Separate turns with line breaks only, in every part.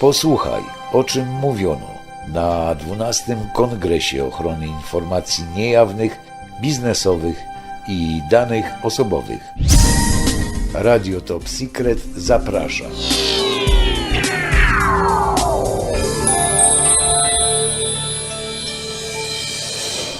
Posłuchaj, o czym mówiono na 12 Kongresie Ochrony Informacji Niejawnych, Biznesowych i Danych Osobowych. Radio Top Secret zaprasza.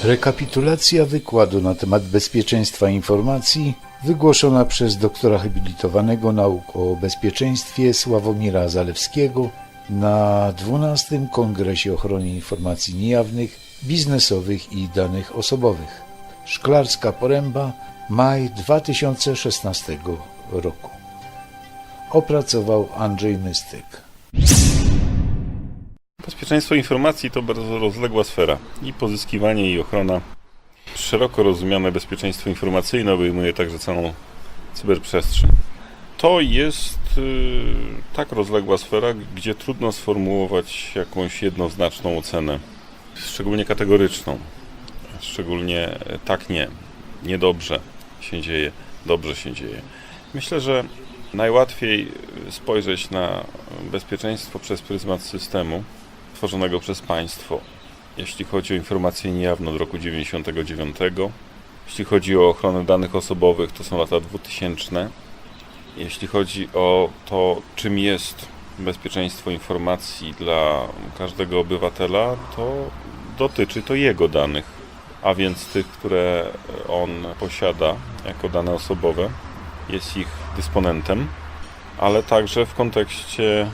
Rekapitulacja wykładu na temat bezpieczeństwa informacji wygłoszona przez doktora habilitowanego nauk o bezpieczeństwie Sławomira Zalewskiego na 12 Kongresie Ochrony Informacji Niejawnych, Biznesowych i Danych Osobowych. Szklarska Poręba, maj 2016 roku. Opracował Andrzej Mystyk.
Bezpieczeństwo informacji to bardzo rozległa sfera i pozyskiwanie i ochrona. Szeroko rozumiane bezpieczeństwo informacyjne obejmuje także całą cyberprzestrzeń. To jest y, tak rozległa sfera, gdzie trudno sformułować jakąś jednoznaczną ocenę, szczególnie kategoryczną. Szczególnie e, tak nie, niedobrze się dzieje, dobrze się dzieje. Myślę, że najłatwiej spojrzeć na bezpieczeństwo przez pryzmat systemu tworzonego przez państwo. Jeśli chodzi o informacje niejawne od roku 99, jeśli chodzi o ochronę danych osobowych, to są lata 2000. Jeśli chodzi o to, czym jest bezpieczeństwo informacji dla każdego obywatela, to dotyczy to jego danych, a więc tych, które on posiada jako dane osobowe, jest ich dysponentem, ale także w kontekście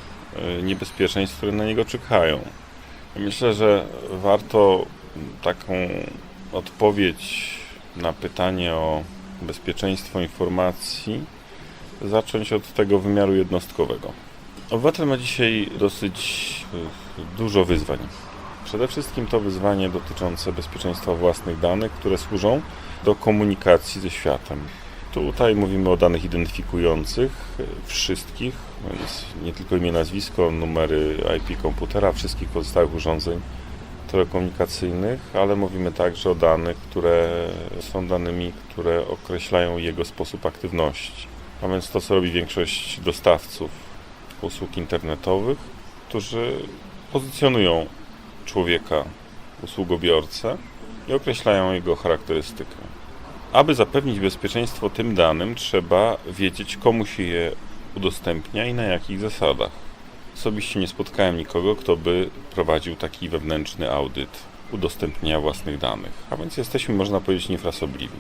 y, niebezpieczeństw, które na niego czyhają. Myślę, że warto taką odpowiedź na pytanie o bezpieczeństwo informacji zacząć od tego wymiaru jednostkowego. Obywatel ma dzisiaj dosyć y, dużo wyzwań. Przede wszystkim to wyzwanie dotyczące bezpieczeństwa własnych danych, które służą do komunikacji ze światem. Tutaj mówimy o danych identyfikujących y, wszystkich, więc nie tylko imię, nazwisko, numery IP komputera, wszystkich pozostałych urządzeń telekomunikacyjnych, ale mówimy także o danych, które są danymi, które określają jego sposób aktywności. A więc to, co robi większość dostawców usług internetowych, którzy pozycjonują człowieka, usługobiorcę i określają jego charakterystykę. Aby zapewnić bezpieczeństwo tym danym, trzeba wiedzieć, komu się je udostępnia i na jakich zasadach. Osobiście nie spotkałem nikogo, kto by prowadził taki wewnętrzny audyt udostępnienia własnych danych, a więc jesteśmy, można powiedzieć, niefrasobliwi.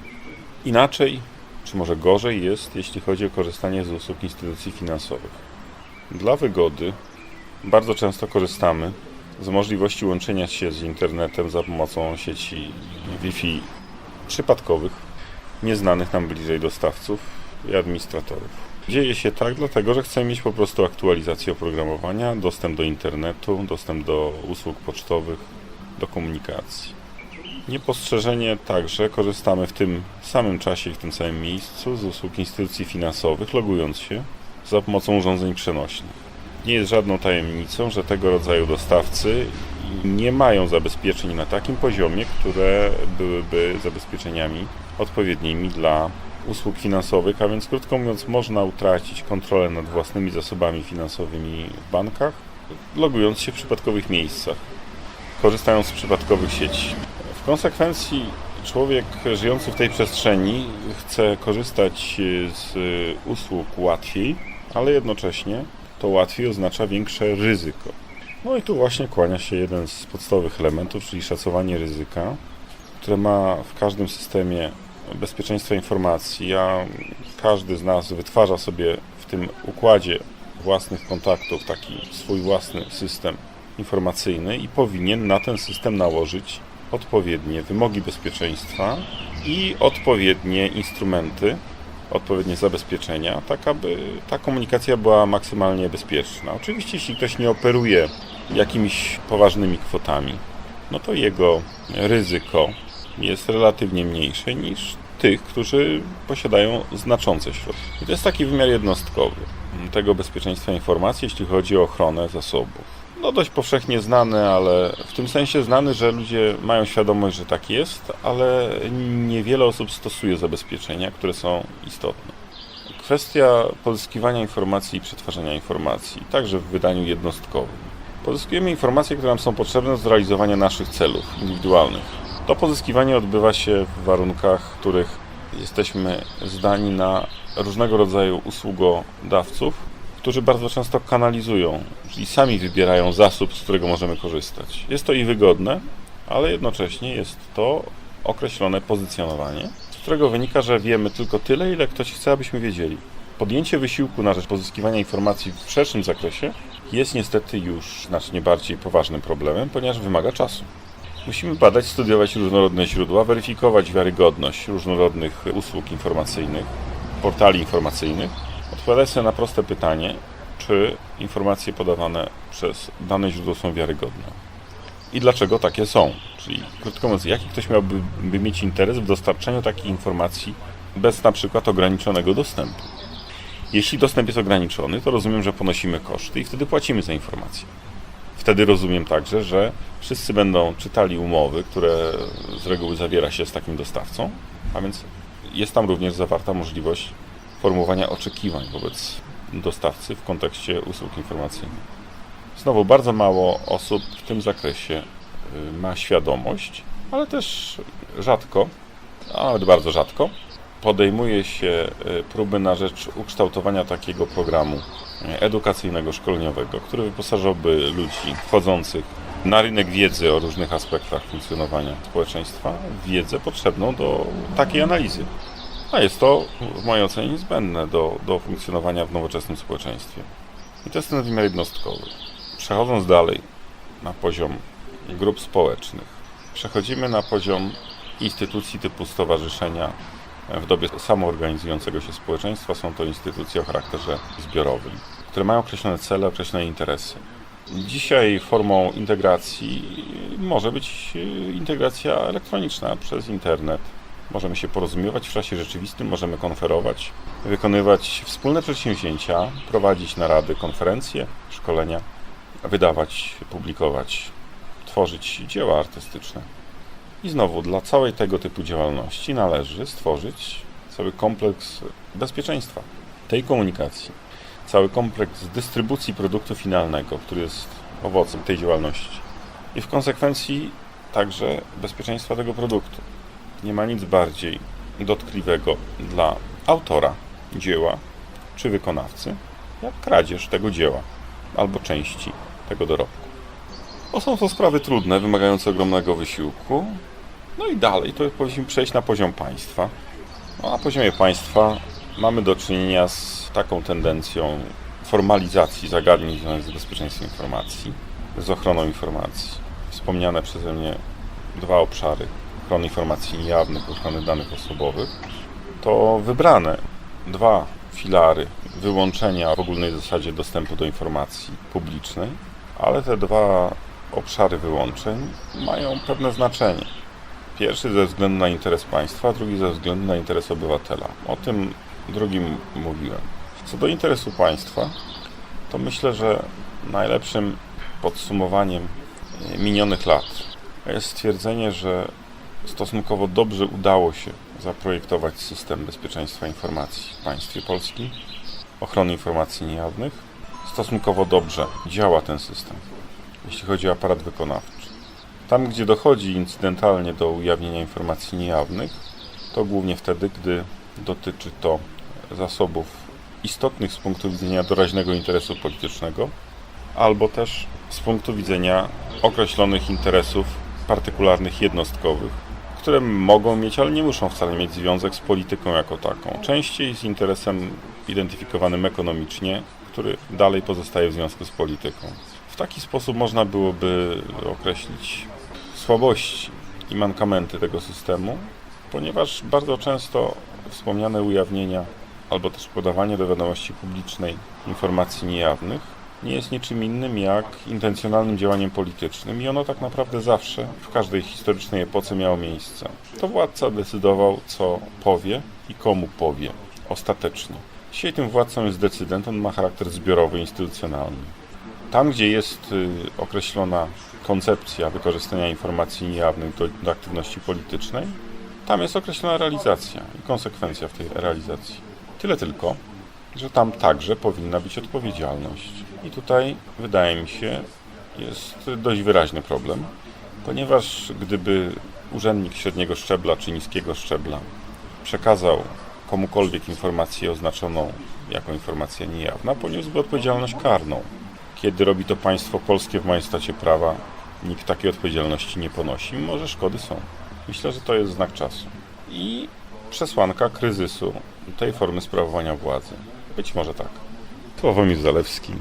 Inaczej, czy może gorzej jest, jeśli chodzi o korzystanie z usług instytucji finansowych. Dla wygody bardzo często korzystamy z możliwości łączenia się z internetem za pomocą sieci Wi-Fi przypadkowych, nieznanych nam bliżej dostawców i administratorów. Dzieje się tak, dlatego że chcemy mieć po prostu aktualizację oprogramowania, dostęp do internetu, dostęp do usług pocztowych, do komunikacji. Niepostrzeżenie także korzystamy w tym samym czasie i w tym samym miejscu z usług instytucji finansowych, logując się za pomocą urządzeń przenośnych. Nie jest żadną tajemnicą, że tego rodzaju dostawcy nie mają zabezpieczeń na takim poziomie, które byłyby zabezpieczeniami odpowiednimi dla usług finansowych, a więc krótko mówiąc, można utracić kontrolę nad własnymi zasobami finansowymi w bankach, logując się w przypadkowych miejscach, korzystając z przypadkowych sieci. W konsekwencji człowiek żyjący w tej przestrzeni chce korzystać z usług łatwiej, ale jednocześnie to łatwiej oznacza większe ryzyko. No i tu właśnie kłania się jeden z podstawowych elementów, czyli szacowanie ryzyka, które ma w każdym systemie bezpieczeństwa informacji, a każdy z nas wytwarza sobie w tym układzie własnych kontaktów taki swój własny system informacyjny i powinien na ten system nałożyć odpowiednie wymogi bezpieczeństwa i odpowiednie instrumenty, odpowiednie zabezpieczenia, tak aby ta komunikacja była maksymalnie bezpieczna. Oczywiście, jeśli ktoś nie operuje jakimiś poważnymi kwotami, no to jego ryzyko jest relatywnie mniejsze niż tych, którzy posiadają znaczące środki. I to jest taki wymiar jednostkowy tego bezpieczeństwa informacji, jeśli chodzi o ochronę zasobów. No dość powszechnie znany, ale w tym sensie znany, że ludzie mają świadomość, że tak jest, ale niewiele osób stosuje zabezpieczenia, które są istotne. Kwestia pozyskiwania informacji i przetwarzania informacji, także w wydaniu jednostkowym. Pozyskujemy informacje, które nam są potrzebne do zrealizowania naszych celów indywidualnych. To pozyskiwanie odbywa się w warunkach, w których jesteśmy zdani na różnego rodzaju usługodawców, którzy bardzo często kanalizują, czyli sami wybierają zasób, z którego możemy korzystać. Jest to i wygodne, ale jednocześnie jest to określone pozycjonowanie, z którego wynika, że wiemy tylko tyle, ile ktoś chce, abyśmy wiedzieli. Podjęcie wysiłku na rzecz pozyskiwania informacji w szerszym zakresie jest niestety już znacznie bardziej poważnym problemem, ponieważ wymaga czasu. Musimy badać, studiować różnorodne źródła, weryfikować wiarygodność różnorodnych usług informacyjnych, portali informacyjnych, odpowiadać sobie na proste pytanie, czy informacje podawane przez dane źródło są wiarygodne i dlaczego takie są. Czyli krótko mówiąc, jaki ktoś miałby by mieć interes w dostarczeniu takich informacji bez na przykład ograniczonego dostępu. Jeśli dostęp jest ograniczony, to rozumiem, że ponosimy koszty i wtedy płacimy za informacje. Wtedy rozumiem także, że wszyscy będą czytali umowy, które z reguły zawiera się z takim dostawcą, a więc jest tam również zawarta możliwość formułowania oczekiwań wobec dostawcy w kontekście usług informacyjnych. Znowu bardzo mało osób w tym zakresie y, ma świadomość, ale też rzadko, a nawet bardzo rzadko, podejmuje się y, próby na rzecz ukształtowania takiego programu y, edukacyjnego, szkoleniowego, który wyposażałby ludzi wchodzących na rynek wiedzy o różnych aspektach funkcjonowania społeczeństwa wiedzę potrzebną do takiej analizy. A jest to w mojej ocenie niezbędne do, do funkcjonowania w nowoczesnym społeczeństwie. I to jest ten wymiar jednostkowy. Przechodząc dalej na poziom grup społecznych, przechodzimy na poziom instytucji typu stowarzyszenia w dobie samoorganizującego się społeczeństwa. Są to instytucje o charakterze zbiorowym, które mają określone cele, określone interesy. Dzisiaj formą integracji może być integracja elektroniczna przez internet. Możemy się porozumiewać w czasie rzeczywistym, możemy konferować, wykonywać wspólne przedsięwzięcia, prowadzić narady, konferencje, szkolenia, wydawać, publikować, tworzyć dzieła artystyczne. I znowu, dla całej tego typu działalności należy stworzyć cały kompleks bezpieczeństwa tej komunikacji, cały kompleks dystrybucji produktu finalnego, który jest owocem tej działalności. I w konsekwencji także bezpieczeństwa tego produktu. Nie ma nic bardziej dotkliwego dla autora dzieła czy wykonawcy, jak kradzież tego dzieła albo części tego dorobku. Bo są to sprawy trudne, wymagające ogromnego wysiłku. No i dalej, to powinniśmy przejść na poziom państwa. No, na poziomie państwa mamy do czynienia z taką tendencją formalizacji zagadnień związanych z bezpieczeństwem informacji, z ochroną informacji. Wspomniane przeze mnie dwa obszary ochrony informacji niejawnych, ochrony danych osobowych, to wybrane dwa filary wyłączenia w ogólnej zasadzie dostępu do informacji publicznej, ale te dwa obszary wyłączeń mają pewne znaczenie. Pierwszy ze względu na interes państwa, drugi ze względu na interes obywatela. O tym drugim mówiłem. Co do interesu państwa, to myślę, że najlepszym podsumowaniem minionych lat jest stwierdzenie, że stosunkowo dobrze udało się zaprojektować system bezpieczeństwa informacji w państwie polskim, ochrony informacji niejawnych. Stosunkowo dobrze działa ten system, jeśli chodzi o aparat wykonawczy. Tam, gdzie dochodzi incydentalnie do ujawnienia informacji niejawnych, to głównie wtedy, gdy dotyczy to zasobów istotnych z punktu widzenia doraźnego interesu politycznego, albo też z punktu widzenia określonych interesów partykularnych, jednostkowych, które mogą mieć, ale nie muszą wcale mieć związek z polityką jako taką. Częściej z interesem identyfikowanym ekonomicznie, który dalej pozostaje w związku z polityką. W taki sposób można byłoby określić słabości i mankamenty tego systemu, ponieważ bardzo często wspomniane ujawnienia albo też podawanie do wiadomości publicznej informacji niejawnych nie jest niczym innym jak intencjonalnym działaniem politycznym i ono tak naprawdę zawsze w każdej historycznej epoce miało miejsce. To władca decydował, co powie i komu powie ostatecznie. Dzisiaj tym władcą jest decydent, on ma charakter zbiorowy, instytucjonalny. Tam, gdzie jest y, określona koncepcja wykorzystania informacji niejawnych do, do aktywności politycznej, tam jest określona realizacja i konsekwencja w tej realizacji. Tyle tylko, że tam także powinna być odpowiedzialność. I tutaj wydaje mi się jest dość wyraźny problem, ponieważ gdyby urzędnik średniego szczebla czy niskiego szczebla przekazał komukolwiek informację oznaczoną jako informacja niejawna, poniósłby odpowiedzialność karną. Kiedy robi to państwo polskie w majestacie prawa, nikt takiej odpowiedzialności nie ponosi, mimo że szkody są. Myślę, że to jest znak czasu. I przesłanka kryzysu tej formy sprawowania władzy. Być może tak. Sławomir Zalewski,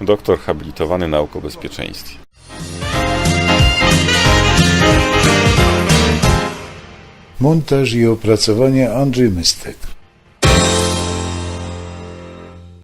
doktor habilitowany nauk o bezpieczeństwie.
Montaż i opracowanie Andrzej Mystek.